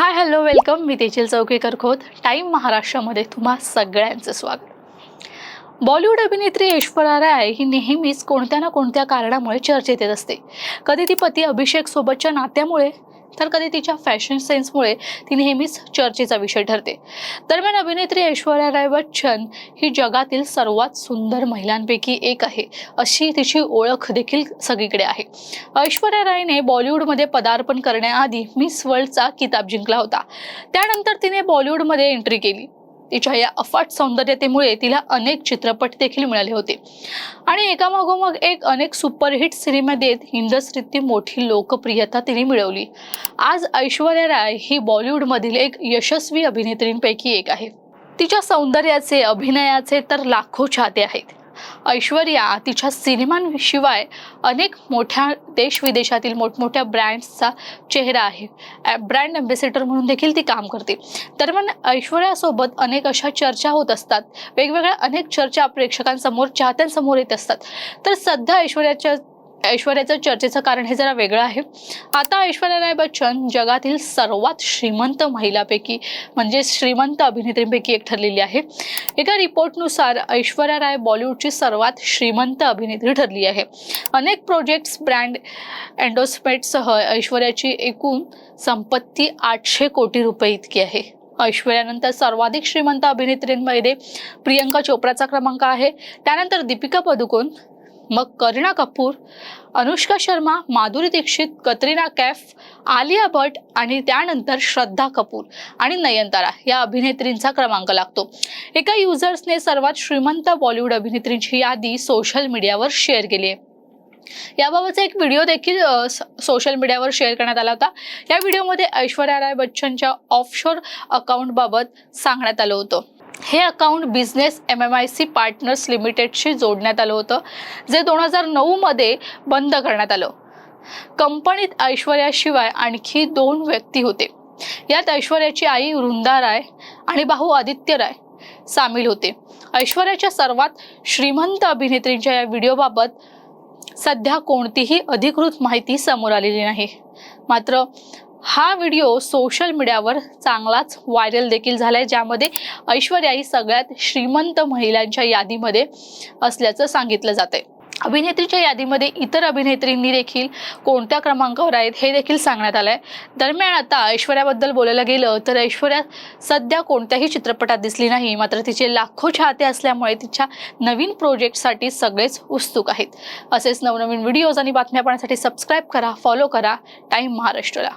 हाय hello welcome मी Tejal Chaukekar Khot. Time महाराष्ट्रामध्ये तुम्हा सगळ्यांचं स्वागत. बॉलिवूड अभिनेत्री ऐश्वर्या राय ही नेहमीच कोणत्या ना कोणत्या कारणामुळे चर्चेत येत असते. कधी ती पती अभिषेकसोबतच्या नात्यामुळे तर कधी तिच्या फॅशन सेन्समुळे ती नेहमीच चर्चेचा विषय ठरते. दरम्यान अभिनेत्री ऐश्वर्या राय बच्चन ही जगातील सर्वात सुंदर महिलांपैकी एक आहे अशी तिची ओळख देखील सगळीकडे आहे. ऐश्वर्या रायने बॉलिवूडमध्ये पदार्पण करण्याआधी मिस वर्ल्डचा किताब जिंकला होता. त्यानंतर तिने बॉलिवूडमध्ये एंट्री केली. तिच्या या अफाट सौंदर्यतेमुळे तिला अनेक चित्रपट देखील मिळाले होते. आणि एकामागोमाग एक अनेक सुपरहिट सिनेमा देत इंडस्ट्रीतली मोठी लोकप्रियता तिने मिळवली. आज ऐश्वर्या राय ही बॉलिवूडमधील एक यशस्वी अभिनेत्रींपैकी एक आहे. तिच्या सौंदर्याचे अभिनयाचे तर लाखो चाहते आहेत. ऐश्वर्या तिच्या सिनेमांशिवाय अनेक मोठ्या देश विदेशातील मोठमोठ्या ब्रँड्सचा चेहरा आहे. ब्रँड अम्बेसिडर म्हणून देखील ती काम करते. दरम्यान ऐश्वर्यासोबत अनेक अशा चर्चा होत असतात. वेगवेगळ्या अनेक चर्चा प्रेक्षकांसमोर चाहत्यांसमोर येत असतात. तर सध्या ऐश्वर्याच्या ऐश्वर्याचं चर्चेचं कारण हे जरा वेगळं आहे. आता ऐश्वर्या राय बच्चन जगातील सर्वात श्रीमंत महिलापैकी म्हणजे श्रीमंत अभिनेत्रींपैकी एक ठरलेली आहे. एका रिपोर्टनुसार ऐश्वर्या राय बॉलिवूडची सर्वात श्रीमंत अभिनेत्री ठरली आहे. अनेक प्रोजेक्ट्स ब्रँड एन्डोसमेंटसह ऐश्वर्याची एकूण संपत्ती आठशे कोटी रुपये इतकी आहे. ऐश्वर्यानंतर सर्वाधिक श्रीमंत अभिनेत्रींमध्ये प्रियंका चोप्राचा क्रमांक आहे. त्यानंतर दीपिका पदुकोण मग करीना कपूर अनुष्का शर्मा माधुरी दीक्षित कतरिना कैफ आलिया भट आणि त्यानंतर श्रद्धा कपूर आणि नयनतारा या अभिनेत्रींचा क्रमांक लागतो. एका युजर्सने सर्वात श्रीमंत बॉलिवूड अभिनेत्रींची यादी सोशल मीडियावर शेअर केली आहे. याबाबतचा एक व्हिडिओ देखील स- सोशल मीडियावर शेअर करण्यात आला होता. या व्हिडिओमध्ये ऐश्वर्या राय बच्चनच्या ऑफशोर अकाउंटबाबत सांगण्यात आलं होतं. हे account business M M I C partners लिमिटेडशी जोडण्यात आलं होतं जे दोन हजार नऊमध्ये बंद करण्यात आलं. कंपनीत ऐश्वर्याशिवाय आणखी दोन व्यक्ती होते. यात ऐश्वर्याची आई वृंदा राय आणि भाऊ आदित्य राय सामील होते. ऐश्वर्याच्या सर्वात श्रीमंत अभिनेत्रींच्या या व्हिडिओबाबत सध्या कोणतीही अधिकृत माहिती समोर आलेली नाही. मात्र हा व्हिडिओ सोशल मीडियावर चांगलाच व्हायरल देखील झालाय ज्यामध्ये ऐश्वर्या ही सगळ्यात श्रीमंत महिलांच्या यादीमध्ये असल्याचं सांगितलं जात आहे अभिनेत्रीच्या यादीमध्ये इतर अभिनेत्रींनी देखील कोणत्या क्रमांकावर आहेत हे देखील सांगण्यात आलंय. दरम्यान आता ऐश्वर्याबद्दल बोलायला गेलं तर ऐश्वर्या सध्या कोणत्याही चित्रपटात दिसली नाही. मात्र तिचे लाखो चाहते असल्यामुळे तिच्या नवीन प्रोजेक्टसाठी सगळेच उत्सुक आहेत. असेच नवनवीन व्हिडिओज आणि बातम्या पाहण्यासाठी सबस्क्राईब करा फॉलो करा. टाईम महाराष्ट्राला.